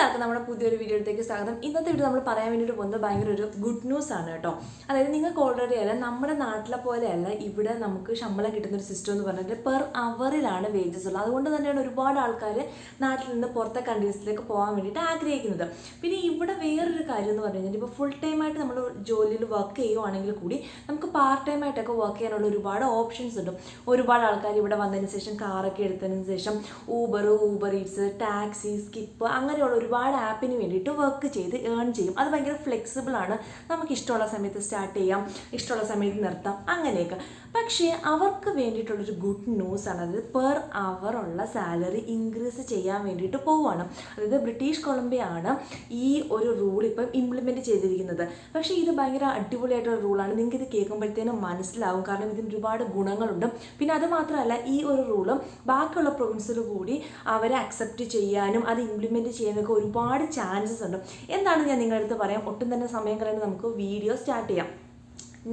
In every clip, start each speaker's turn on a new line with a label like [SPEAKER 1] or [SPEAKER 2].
[SPEAKER 1] എല്ലാവർക്കും നമ്മുടെ പുതിയൊരു വീഡിയോയിലേക്ക് സ്വാഗതം. ഇന്നത്തെ വീഡിയോ നമ്മൾ പറയാൻ വേണ്ടിയിട്ട് പോകുന്നത് ഭയങ്കര ഒരു ഗുഡ് ന്യൂസ് ആണ് കേട്ടോ. അതായത് നിങ്ങൾക്ക് ഓൾറെഡി അല്ല നമ്മുടെ നാട്ടിലെ പോലെയല്ല ഇവിടെ നമുക്ക് ശമ്പളം കിട്ടുന്ന ഒരു സിസ്റ്റം എന്ന് പറഞ്ഞിട്ട് പെർ അവറിലാണ് വേജസ് ഉള്ളത്. അതുകൊണ്ട് തന്നെയാണ് ഒരുപാട് ആൾക്കാർ നാട്ടിൽ നിന്ന് പുറത്തെ കൺട്രീസിലേക്ക് പോകാൻ വേണ്ടിയിട്ട് ആഗ്രഹിക്കുന്നത്. പിന്നെ ഇവിടെ വേറൊരു കാര്യം എന്ന് പറഞ്ഞു കഴിഞ്ഞാൽ ഇപ്പോൾ ഫുൾ ടൈം ആയിട്ട് നമ്മൾ ജോലിയിൽ വർക്ക് ചെയ്യുവാണെങ്കിൽ കൂടി നമുക്ക് പാർട്ട് ടൈം ആയിട്ടൊക്കെ വർക്ക് ചെയ്യാനുള്ള ഒരുപാട് ഓപ്ഷൻസ് ഉണ്ട്. ഒരുപാട് ആൾക്കാർ ഇവിടെ വന്നതിന് ശേഷം കാറൊക്കെ എടുത്തതിന് ശേഷം Uber Uber Eats taxi skip അങ്ങനെയുള്ള ഒരുപാട് ആപ്പിന് വേണ്ടിയിട്ട് വർക്ക് ചെയ്ത് ഏൺ ചെയ്യും. അത് ഭയങ്കര ഫ്ലെക്സിബിൾ ആണ്. നമുക്ക് ഇഷ്ടമുള്ള സമയത്ത് സ്റ്റാർട്ട് ചെയ്യാം. ഇഷ്ടമുള്ള സമയത്ത് നിർത്താം. അങ്ങനെയൊക്കെ. പക്ഷേ അവർക്ക് വേണ്ടിയിട്ടുള്ളൊരു ഗുഡ് ന്യൂസ് ആണ്. അതായത് പെർ അവർ ഉള്ള സാലറി ഇൻക്രീസ് ചെയ്യാൻ വേണ്ടിയിട്ട് പോവുകയാണ്. അതായത് ബ്രിട്ടീഷ് കൊളംബിയ ആണ് ഈ ഒരു റൂൾ ഇപ്പം ഇംപ്ലിമെന്റ് ചെയ്തിരിക്കുന്നത്. പക്ഷേ ഇത് ഭയങ്കര അടിപൊളിയായിട്ടുള്ള റൂളാണ് നിങ്ങൾക്ക് ഇത് കേൾക്കുമ്പോഴത്തേനും മനസ്സിലാവും. കാരണം ഇതിന് ഒരുപാട് ഗുണങ്ങളുണ്ട്. പിന്നെ അത് മാത്രമല്ല ഈ ഒരു റൂളും ബാക്കിയുള്ള പ്രൊവിൻസിൽ കൂടി അവരെ അക്സെപ്റ്റ് ചെയ്യാനും അത് ഇംപ്ലിമെന്റ് ചെയ്യാനൊക്കെ ഒരുപാട് ചാൻസസ് ഉണ്ട്. എന്താണ് ഞാൻ നിങ്ങളുടെ അടുത്ത് പറയാം? ഒട്ടും തന്നെ സമയം കളയാണ്ട് നമുക്ക് വീഡിയോ സ്റ്റാർട്ട് ചെയ്യാം.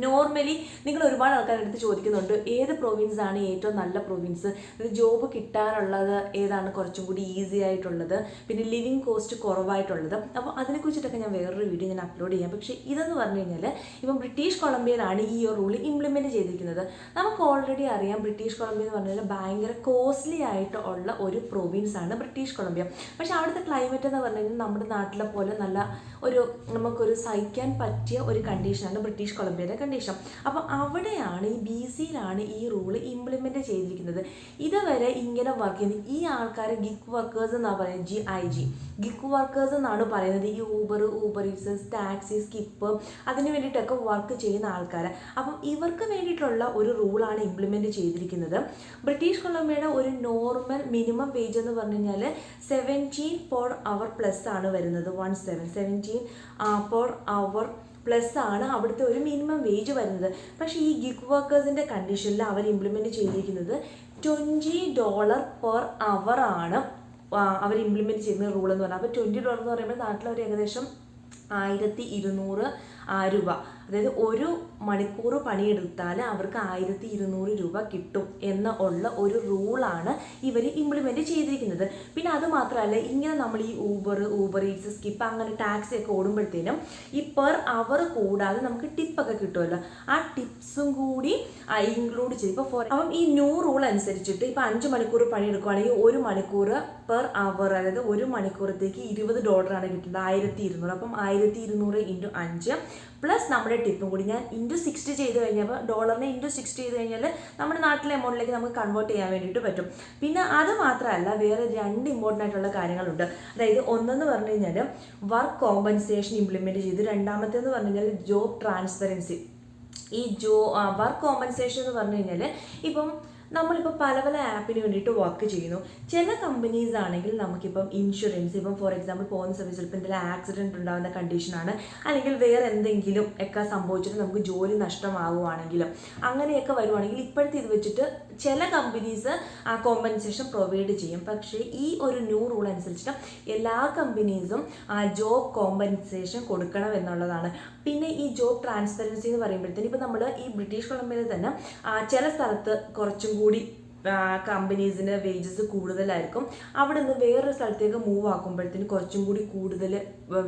[SPEAKER 1] നോർമലി നിങ്ങൾ ഒരുപാട് ആൾക്കാരുടെ അടുത്ത് ചോദിക്കുന്നുണ്ട് ഏത് പ്രൊവിൻസ് ആണ് ഏറ്റവും നല്ല പ്രൊവിൻസ് ജോബ് കിട്ടാനുള്ളത് ഏതാണ് കുറച്ചും കൂടി ഈസി ആയിട്ടുള്ളത്? പിന്നെ ലിവിങ് കോസ്റ്റ് കുറവായിട്ടുള്ളത്. അപ്പോൾ അതിനെക്കുറിച്ചിട്ടൊക്കെ ഞാൻ വേറൊരു വീഡിയോ ഞാൻ അപ്ലോഡ് ചെയ്യാം. പക്ഷേ ഇതെന്ന് പറഞ്ഞു കഴിഞ്ഞാൽ ഇപ്പം ബ്രിട്ടീഷ് കൊളംബിയയിലാണ് ഈ ഒരു റൂൾ ഇംപ്ലിമെന്റ് ചെയ്തിരിക്കുന്നത്. നമുക്ക് ഓൾറെഡി അറിയാം ബ്രിട്ടീഷ് കൊളംബിയ എന്ന് പറഞ്ഞാൽ ഭയങ്കര കോസ്റ്റ്ലി ആയിട്ട് ഉള്ള ഒരു പ്രൊവിൻസ് ആണ് ബ്രിട്ടീഷ് കൊളംബിയ പക്ഷേ അവിടുത്തെ ക്ലൈമറ്റ് എന്ന് പറഞ്ഞു കഴിഞ്ഞാൽ നമ്മുടെ നാട്ടിലെ പോലെ നല്ല ഒരു നമുക്കൊരു സഹിക്കാൻ പറ്റിയ ഒരു കണ്ടീഷനാണ് ബ്രിട്ടീഷ് കൊളംബിയയുടെ കണ്ടീഷൻ അപ്പോൾ അവിടെയാണ് ഈ ബി സിയിലാണ് ഈ റൂൾ ഇംപ്ലിമെന്റ് ചെയ്തിരിക്കുന്നത്. ഇതുവരെ ഇങ്ങനെ വർക്ക് ചെയ്യുന്നത് ഈ ആൾക്കാരെ ഗിഗ് വർക്കേഴ്സ് എന്നാണ് പറയുന്നത്? G I G gig workers എന്നാണ് പറയുന്നത്. ഈ Uber Uber Eats taxi skip അതിന് വേണ്ടിയിട്ടൊക്കെ വർക്ക് ചെയ്യുന്ന ആൾക്കാരെ. അപ്പം ഇവർക്ക് വേണ്ടിയിട്ടുള്ള ഒരു റൂളാണ് ഇംപ്ലിമെന്റ് ചെയ്തിരിക്കുന്നത്. ബ്രിട്ടീഷ് കൊളംബിയയുടെ ഒരു നോർമൽ മിനിമം വേജ് എന്ന് പറഞ്ഞു കഴിഞ്ഞാൽ സെവന്റീൻ പെർ അവർ പ്ലസ് ആണ് വരുന്നത്. One seven seventeen per hour plus ആണ് അവിടുത്തെ ഒരു മിനിമം വേജ് വരുന്നത്. പക്ഷേ ഈ ഗിഗ് വർക്കേഴ്സിന്റെ കണ്ടീഷനിൽ അവർ ഇംപ്ലിമെന്റ് ചെയ്തിരിക്കുന്നത് ട്വന്റി ഡോളർ പെർ അവർ ആണ്. അവർ ഇംപ്ലിമെന്റ് ചെയ്യുന്ന റൂൾ എന്ന് പറഞ്ഞാൽ അപ്പോൾ ട്വന്റി ഡോളർ എന്ന് പറയുമ്പോൾ നാട്ടിൽ ഒരു ഏകദേശം ആയിരത്തി ഇരുന്നൂറ് രൂപ. അതായത് ഒരു മണിക്കൂർ പണിയെടുത്താൽ അവർക്ക് ആയിരത്തി ഇരുന്നൂറ് രൂപ കിട്ടും എന്ന ഉള്ള ഒരു റൂളാണ് ഇവർ ഇംപ്ലിമെന്റ് ചെയ്തിരിക്കുന്നത്. പിന്നെ അത് മാത്രമല്ല ഇങ്ങനെ നമ്മൾ ഈ ഊബർ ഊബർ ഈറ്റ്സ് സ്കിപ്പ് അങ്ങനെ ടാക്സി ഒക്കെ ഓടുമ്പോഴത്തേനും ഈ പെർ അവർ കൂടാതെ നമുക്ക് ടിപ്പൊക്കെ കിട്ടുമല്ലോ ആ ടിപ്സും കൂടി ഇൻക്ലൂഡ് ചെയ്ത് ഇപ്പോൾ ഫോർ അപ്പം ഈ ന്യൂ റൂൾ അനുസരിച്ചിട്ട് ഇപ്പോൾ അഞ്ച് മണിക്കൂർ പണിയെടുക്കുകയാണെങ്കിൽ ഒരു മണിക്കൂർ പെർ അവർ അതായത് ഒരു മണിക്കൂറത്തേക്ക് ഇരുപത് ഡോളറാണ് കിട്ടുന്നത് ആയിരത്തി ഇരുന്നൂറ് അപ്പം ആയിരത്തി ഇരുന്നൂറ് ഇന്റു അഞ്ച്. പ്ലസ് നമ്മുടെ ടിപ്പും കൂടി. ഞാൻ ഇന്റു സിക്സ്റ്റി ചെയ്ത് കഴിഞ്ഞപ്പോൾ ഡോളറിനെ ഇന്റു സിക്സ്റ്റി ചെയ്ത് കഴിഞ്ഞാൽ നമ്മുടെ നാട്ടിലെ എമൗണ്ടിലേക്ക് നമുക്ക് കൺവേർട്ട് ചെയ്യാൻ വേണ്ടിയിട്ട് പറ്റും. പിന്നെ അത് മാത്രമല്ല വേറെ രണ്ട് ഇമ്പോർട്ടന്റ് ആയിട്ടുള്ള കാര്യങ്ങളുണ്ട്. അതായത് ഒന്നെന്ന് പറഞ്ഞു കഴിഞ്ഞാൽ വർക്ക് കോമ്പൻസേഷൻ ഇംപ്ലിമെന്റ് ചെയ്ത് രണ്ടാമത്തേന്ന് പറഞ്ഞു കഴിഞ്ഞാൽ ജോബ് ട്രാൻസ്പെറൻസി ഈ ജോ വർക്ക് കോമ്പൻസേഷൻ എന്ന് പറഞ്ഞു കഴിഞ്ഞാൽ ഇപ്പം നമ്മളിപ്പോൾ പല പല ആപ്പിന് വേണ്ടിയിട്ട് വർക്ക് ചെയ്യുന്നു. ചില കമ്പനീസ് ആണെങ്കിൽ നമുക്കിപ്പം ഇൻഷുറൻസ് ഇപ്പം ഫോർ എക്സാമ്പിൾ പോകുന്ന സമയത്ത് ചിലപ്പോൾ എന്തെങ്കിലും ആക്സിഡന്റ് ഉണ്ടാകുന്ന കണ്ടീഷനാണ് അല്ലെങ്കിൽ വേറെ എന്തെങ്കിലും ഒക്കെ സംഭവിച്ചിട്ട് നമുക്ക് ജോലി നഷ്ടമാകുവാണെങ്കിലും അങ്ങനെയൊക്കെ വരുവാണെങ്കിൽ ഇപ്പോഴത്തെ ഇത് വെച്ചിട്ട് ചില കമ്പനീസ് ആ കോമ്പൻസേഷൻ പ്രൊവൈഡ് ചെയ്യും. പക്ഷേ ഈ ഒരു ന്യൂ റൂൾ അനുസരിച്ചിട്ട് എല്ലാ കമ്പനീസും ആ ജോബ് കോമ്പൻസേഷൻ കൊടുക്കണം എന്നുള്ളതാണ്. പിന്നെ ഈ ജോബ് ട്രാൻസ്പെറൻസി എന്ന് പറയുമ്പോഴത്തേന് ഇപ്പം നമ്മൾ ഈ ബ്രിട്ടീഷ് കൊളംബിയയിൽ തന്നെ ചില സ്ഥലത്ത് കുറച്ചും കൂടി കമ്പനീസിന് വേജസ് കൂടുതലായിരിക്കും. അവിടെ നിന്ന് വേറൊരു സ്ഥലത്തേക്ക് മൂവ് ആക്കുമ്പോഴത്തേന് കുറച്ചും കൂടി കൂടുതൽ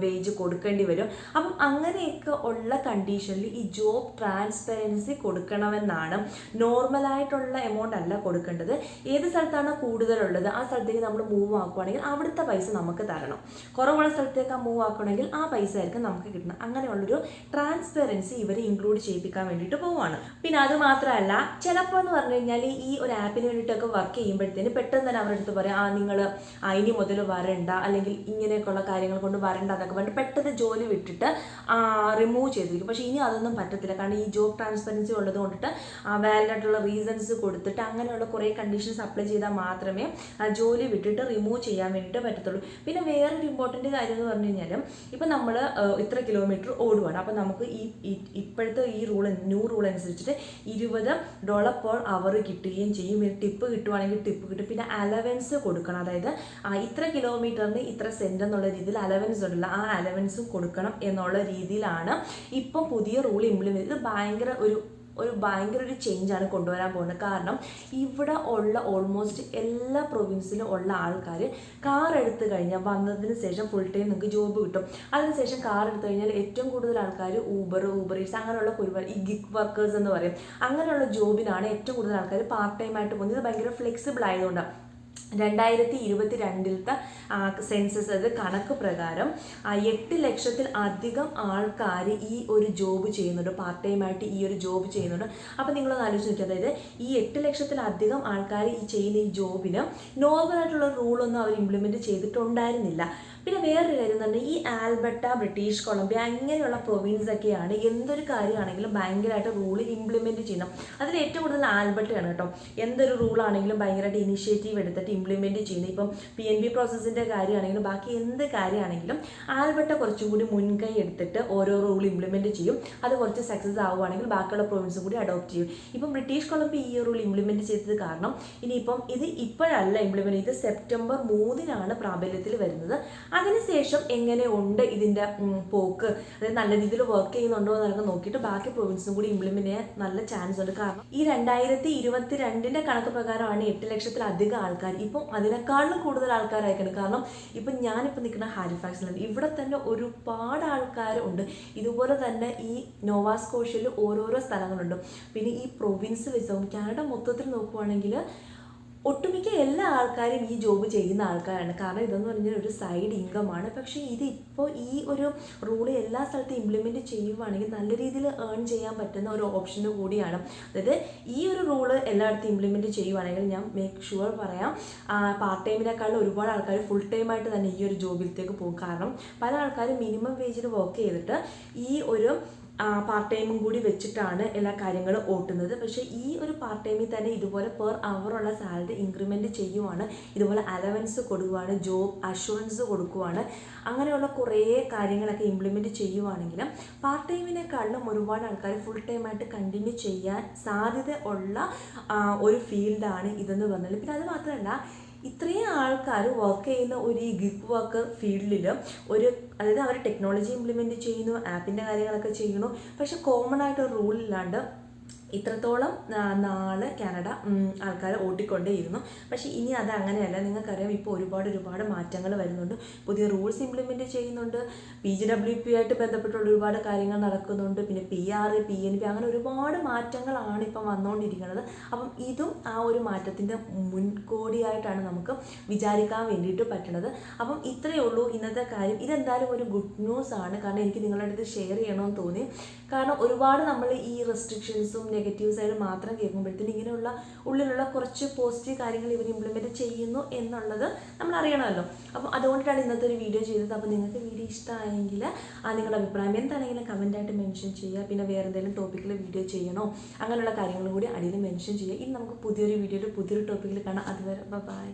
[SPEAKER 1] വേജ് കൊടുക്കേണ്ടി വരും. അപ്പം അങ്ങനെയൊക്കെ ഉള്ള കണ്ടീഷനിൽ ഈ ജോബ് ട്രാൻസ്പെറൻസി കൊടുക്കണമെന്നാണ് നോർമലായിട്ടുള്ള എമൗണ്ട് അല്ല കൊടുക്കേണ്ടത്. ഏത് സ്ഥലത്താണ് കൂടുതലുള്ളത് ആ സ്ഥലത്തേക്ക് നമ്മൾ മൂവ് ആക്കുവാണെങ്കിൽ അവിടുത്തെ പൈസ നമുക്ക് തരണം. കുറവുള്ള സ്ഥലത്തേക്ക് മൂവ് ആക്കണമെങ്കിൽ ആ പൈസ ആയിരിക്കും നമുക്ക് കിട്ടുന്നത്. അങ്ങനെയുള്ളൊരു ട്രാൻസ്പെറൻസി ഇവർ ഇൻക്ലൂഡ് ചെയ്യിപ്പിക്കാൻ വേണ്ടിയിട്ട് പോവുകയാണ് പിന്നെ അത് മാത്രമല്ല ചിലപ്പോൾ എന്ന് പറഞ്ഞു കഴിഞ്ഞാൽ ഈ ഒരു ആപ്പിന് വേണ്ടിയിട്ടൊക്കെ വർക്ക് ചെയ്യുമ്പോഴത്തേന് പെട്ടെന്ന് തന്നെ അവരുടെ അടുത്ത് പറയാം ആ നിങ്ങൾ ഇനി മുതൽ വരണ്ട. അല്ലെങ്കിൽ ഇങ്ങനെയൊക്കെയുള്ള കാര്യങ്ങൾ കൊണ്ട് വരണ്ട എന്നൊക്കെ പറഞ്ഞിട്ട് പെട്ടെന്ന് ജോലി വിട്ടിട്ട് റിമൂവ് ചെയ്തിരിക്കും. പക്ഷേ ഇനി അതൊന്നും പറ്റത്തില്ല. കാരണം ഈ ജോബ് ട്രാൻസ്പെറൻസി ഉള്ളത് കൊണ്ടിട്ട് വാലിഡ് ആയിട്ടുള്ള റീസൺസ് കൊടുത്തിട്ട് അങ്ങനെയുള്ള കുറേ കണ്ടീഷൻസ് അപ്ലൈ ചെയ്താൽ മാത്രമേ ജോലി വിട്ടിട്ട് റിമൂവ് ചെയ്യാൻ വേണ്ടിയിട്ട് പറ്റത്തുള്ളൂ. പിന്നെ വേറൊരു ഇമ്പോർട്ടന്റ് കാര്യം എന്ന് പറഞ്ഞു കഴിഞ്ഞാൽ ഇപ്പം നമ്മൾ ഇത്ര കിലോമീറ്റർ ഓടുവാണ്. അപ്പോൾ നമുക്ക് ഈ ഇപ്പോഴത്തെ ഈ റൂൾ ന്യൂ റൂൾ അനുസരിച്ചിട്ട് ഇരുപത് ഡോളർ പെർ അവർ കിട്ടുകയും ചെയ്യും. പിന്നെ ടിപ്പ് കിട്ടുവാണെങ്കിൽ ടിപ്പ് കിട്ടും. പിന്നെ അലവൻസ് കൊടുക്കണം. അതായത് ഇത്ര കിലോമീറ്ററിന് ഇത്ര സെന്റ് എന്നുള്ള രീതിയിൽ അലവൻസ് ഉണ്ടല്ലോ ആ അലവൻസും കൊടുക്കണം എന്നുള്ള രീതിയിലാണ് ഇപ്പം പുതിയ റൂൾ ഇംപ്ലിമെന്റ് ഇത് ഭയങ്കര ഒരു ഒരു ഭയങ്കര ഒരു ചേഞ്ചാണ് കൊണ്ടുവരാൻ പോകുന്നത്. കാരണം ഇവിടെ ഉള്ള ഓൾമോസ്റ്റ് എല്ലാ പ്രൊവിൻസിലും ഉള്ള ആൾക്കാർ കാർ എടുത്തു കഴിഞ്ഞാൽ വന്നതിന് ശേഷം ഫുൾ ടൈം നിങ്ങൾക്ക് ജോബ് കിട്ടും. അതിനുശേഷം കാർ എടുത്തു കഴിഞ്ഞാൽ ഏറ്റവും കൂടുതൽ ആൾക്കാർ ഊബർ ഊബർ ഈറ്റ്സ് അങ്ങനെയുള്ള ഒരുപാട് ഈ ഗിഗ് വർക്കേഴ്സ് എന്ന് പറയും. അങ്ങനെയുള്ള ജോബിനാണ് ഏറ്റവും കൂടുതൽ ആൾക്കാർ പാർട്ട് ടൈം ആയിട്ട് പോകുന്നത്. ഇത് ഭയങ്കര ഫ്ലെക്സിബിൾ ആയതുകൊണ്ടാണ് രണ്ടായിരത്തി ഇരുപത്തി രണ്ടിലത്തെ സെൻസസ് അത് കണക്ക് പ്രകാരം എട്ട് ലക്ഷത്തിൽ അധികം ആൾക്കാർ ഈ ഒരു ജോബ് ചെയ്യുന്നുണ്ട്. പാർട്ട് ടൈം ആയിട്ട് ഈ ഒരു ജോബ് ചെയ്യുന്നുണ്ട്. അപ്പോൾ നിങ്ങളൊന്ന് ആലോചിച്ച് നോക്കി അതായത് ഈ എട്ട് ലക്ഷത്തിലധികം ആൾക്കാർ ഈ ചെയ്യുന്ന ഈ ജോബിന് നോർമൽ ആയിട്ടുള്ള റൂളൊന്നും അവർ ഇംപ്ലിമെന്റ് ചെയ്തിട്ടുണ്ടായിരുന്നില്ല. പിന്നെ വേറൊരു കാര്യം എന്ന് പറഞ്ഞാൽ ഈ ആൽബർട്ട ബ്രിട്ടീഷ് കൊളംബിയ അങ്ങനെയുള്ള പ്രൊവിൻസ് ഒക്കെയാണ് എന്തൊരു കാര്യമാണെങ്കിലും ഭയങ്കരമായിട്ട് റൂൾ ഇംപ്ലിമെന്റ് ചെയ്യണം അതിൽ ഏറ്റവും കൂടുതൽ ആൽബർട്ടയാണ് കേട്ടോ. എന്തൊരു റൂളാണെങ്കിലും ഭയങ്കരമായിട്ട് ഇനിഷ്യേറ്റീവ് എടുത്തിട്ട് ഇംപ്ലിമെന്റ് ചെയ്യുന്നത്. ഇപ്പം പി എൻ ബി പ്രോസസ്സിന്റെ കാര്യമാണെങ്കിലും ബാക്കി എന്ത് കാര്യമാണെങ്കിലും ആൽബർട്ട കുറച്ചും കൂടി മുൻകൈ എടുത്തിട്ട് ഓരോ റൂൾ ഇംപ്ലിമെന്റ് ചെയ്യും. അത് കുറച്ച് സക്സസ് ആവുകയാണെങ്കിൽ ബാക്കിയുള്ള പ്രൊവിൻസും കൂടി അഡോപ്റ്റ് ചെയ്യും. ഇപ്പം ബ്രിട്ടീഷ് കൊളംബിയ ഈ റൂൾ ഇംപ്ലിമെന്റ് ചെയ്തത് കാരണം ഇനിയിപ്പം ഇത് ഇപ്പോഴല്ല ഇംപ്ലിമെന്റ് ഇത് സെപ്റ്റംബർ മൂന്നിനാണ് പ്രാബല്യത്തിൽ വരുന്നത്. അതിനുശേഷം എങ്ങനെ ഉണ്ട് ഇതിന്റെ പോക്ക്? അതായത് നല്ല രീതിയിൽ വർക്ക് ചെയ്യുന്നുണ്ടോ എന്നൊക്കെ നോക്കിയിട്ട് ബാക്കി പ്രൊവിൻസും കൂടി ഇംപ്ലിമെന്റ് ചെയ്യാൻ നല്ല ചാൻസ് ഉണ്ട്. കാരണം ഈ രണ്ടായിരത്തി ഇരുപത്തി രണ്ടിന്റെ കണക്ക് പ്രകാരമാണ് എട്ട് ലക്ഷത്തിലധികം ആൾക്കാർ. ഇപ്പം അതിനേക്കാളും കൂടുതൽ ആൾക്കാരായിരിക്കണം കാരണം ഇപ്പം ഞാനിപ്പോൾ നിൽക്കുന്ന ഹാരിഫാക്സിലാണ് ഇവിടെ തന്നെ ഒരുപാട് ആൾക്കാർ ഉണ്ട്. ഇതുപോലെ തന്നെ ഈ നോവാസ്കോഷ്യയിൽ ഓരോരോ സ്ഥലങ്ങളുണ്ട്. പിന്നെ ഈ പ്രൊവിൻസ് വെച്ച് കാനഡ മൊത്തത്തിൽ നോക്കുവാണെങ്കിൽ ഒട്ടുമിക്ക എല്ലാ ആൾക്കാരും ഈ ജോബ് ചെയ്യുന്ന ആൾക്കാരാണ്. കാരണം ഇതെന്ന് പറഞ്ഞാൽ ഒരു സൈഡ് ആണ്. പക്ഷേ ഇത് ഇപ്പോൾ ഈ ഒരു റൂൾ എല്ലാ സ്ഥലത്തും ഇംപ്ലിമെന്റ് ചെയ്യുവാണെങ്കിൽ നല്ല രീതിയിൽ ഏൺ ചെയ്യാൻ പറ്റുന്ന ഒരു ഓപ്ഷൻ കൂടിയാണ്. അതായത് ഈ ഒരു റൂൾ എല്ലായിടത്തും ഇംപ്ലിമെന്റ് ചെയ്യുവാണെങ്കിൽ ഞാൻ മേക്ക് ഷുവർ പറയാം പാർട്ട് ടൈമിനേക്കാളും ഒരുപാട് ആൾക്കാർ ഫുൾ ടൈമായിട്ട് തന്നെ ഈ ഒരു ജോബിലത്തേക്ക് പോകും. കാരണം പല ആൾക്കാരും മിനിമം വേജിൽ വർക്ക് ചെയ്തിട്ട് ഈ ഒരു പാർട്ട് ടൈമും കൂടി വെച്ചിട്ടാണ് എല്ലാ കാര്യങ്ങളും ഓട്ടുന്നത്. പക്ഷേ ഈ ഒരു പാർട്ട് ടൈമിൽ തന്നെ ഇതുപോലെ പെർ അവറുള്ള സാലറി ഇൻക്രിമെന്റ് ചെയ്യുവാണ്. ഇതുപോലെ അലവൻസ് കൊടുക്കുവാണ് ജോബ് അഷുറൻസ് കൊടുക്കുവാണ്. അങ്ങനെയുള്ള കുറേ കാര്യങ്ങളൊക്കെ ഇംപ്ലിമെന്റ് ചെയ്യുവാണെങ്കിലും പാർട്ട് ടൈമിനെക്കാളും ഒരുപാട് ആൾക്കാർ ഫുൾ ടൈമായിട്ട് കണ്ടിന്യൂ ചെയ്യാൻ സാധ്യത ഉള്ള ഒരു ഫീൽഡാണ് ഇതെന്ന് പറഞ്ഞാൽ പിന്നെ അത് മാത്രമല്ല ഇത്രയും ആൾക്കാർ വർക്ക് ചെയ്യുന്ന ഒരു ഈ ഗിഗ് വർക്ക് ഫീൽഡിൽ ഒരു അതായത് അവർ ടെക്നോളജി ഇംപ്ലിമെന്റ് ചെയ്യുന്നു ആപ്പിന്റെ കാര്യങ്ങളൊക്കെ ചെയ്യുന്നു. പക്ഷെ കോമൺ ആയിട്ട് ഒരു റൂൾ ഇല്ലാണ്ട് ഇത്രത്തോളം നാൾ കാനഡ ആൾക്കാർ ഓട്ടിക്കൊണ്ടേയിരുന്നു. പക്ഷേ ഇനി അത് അങ്ങനെയല്ല. നിങ്ങൾക്കറിയാം ഇപ്പോൾ ഒരുപാട് ഒരുപാട് മാറ്റങ്ങൾ വരുന്നുണ്ട്. പുതിയ റൂൾസ് ഇംപ്ലിമെന്റ് ചെയ്യുന്നുണ്ട്. പി ജി ഡബ്ല്യു പി ആയിട്ട് ബന്ധപ്പെട്ടുള്ള ഒരുപാട് കാര്യങ്ങൾ നടക്കുന്നുണ്ട്. പിന്നെ P R P N P അങ്ങനെ ഒരുപാട് മാറ്റങ്ങളാണ് ഇപ്പം വന്നുകൊണ്ടിരിക്കുന്നത് അപ്പം ഇതും ആ ഒരു മാറ്റത്തിന്റെ മുൻകോടിയായിട്ടാണ് നമുക്ക് വിചാരിക്കാൻ വേണ്ടിയിട്ട് പറ്റുന്നത് അപ്പം ഇത്രയേ ഉള്ളൂ ഇന്നത്തെ കാര്യം. ഇതെന്തായാലും ഒരു ഗുഡ് ന്യൂസ് ആണ് കാരണം എനിക്ക് നിങ്ങളുടെ അടുത്ത് ഷെയർ ചെയ്യണമെന്ന് തോന്നി. കാരണം ഒരുപാട് നമ്മൾ ഈ റെസ്ട്രിക്ഷൻസും നെഗറ്റീവ് സൈഡ് മാത്രം കേൾക്കുമ്പോഴത്തേനും ഇങ്ങനെയുള്ള ഉള്ളിലുള്ള കുറച്ച് പോസിറ്റീവ് കാര്യങ്ങൾ ഇവർ ഇംപ്ലിമെന്റ് ചെയ്യുന്നു എന്നുള്ളത് നമ്മൾ അറിയണമല്ലോ. അപ്പോൾ അതുകൊണ്ടിട്ടാണ് ഇന്നത്തെ ഒരു വീഡിയോ ചെയ്തത്. അപ്പോൾ നിങ്ങൾക്ക് വീഡിയോ ഇഷ്ടമായെങ്കിൽ ആ നിങ്ങളുടെ അഭിപ്രായം എന്താണെങ്കിലും കമന്റായിട്ട് മെൻഷൻ ചെയ്യുക. പിന്നെ വേറെ എന്തെങ്കിലും ടോപ്പിക്കിൽ വീഡിയോ ചെയ്യണോ? അങ്ങനെയുള്ള കാര്യങ്ങളും കൂടി അടിയിൽ മെൻഷൻ ചെയ്യുക. ഇനി നമുക്ക് പുതിയൊരു വീഡിയോയിൽ പുതിയൊരു ടോപ്പിക്കിൽ കാണാം. അതുവരെ ബൈ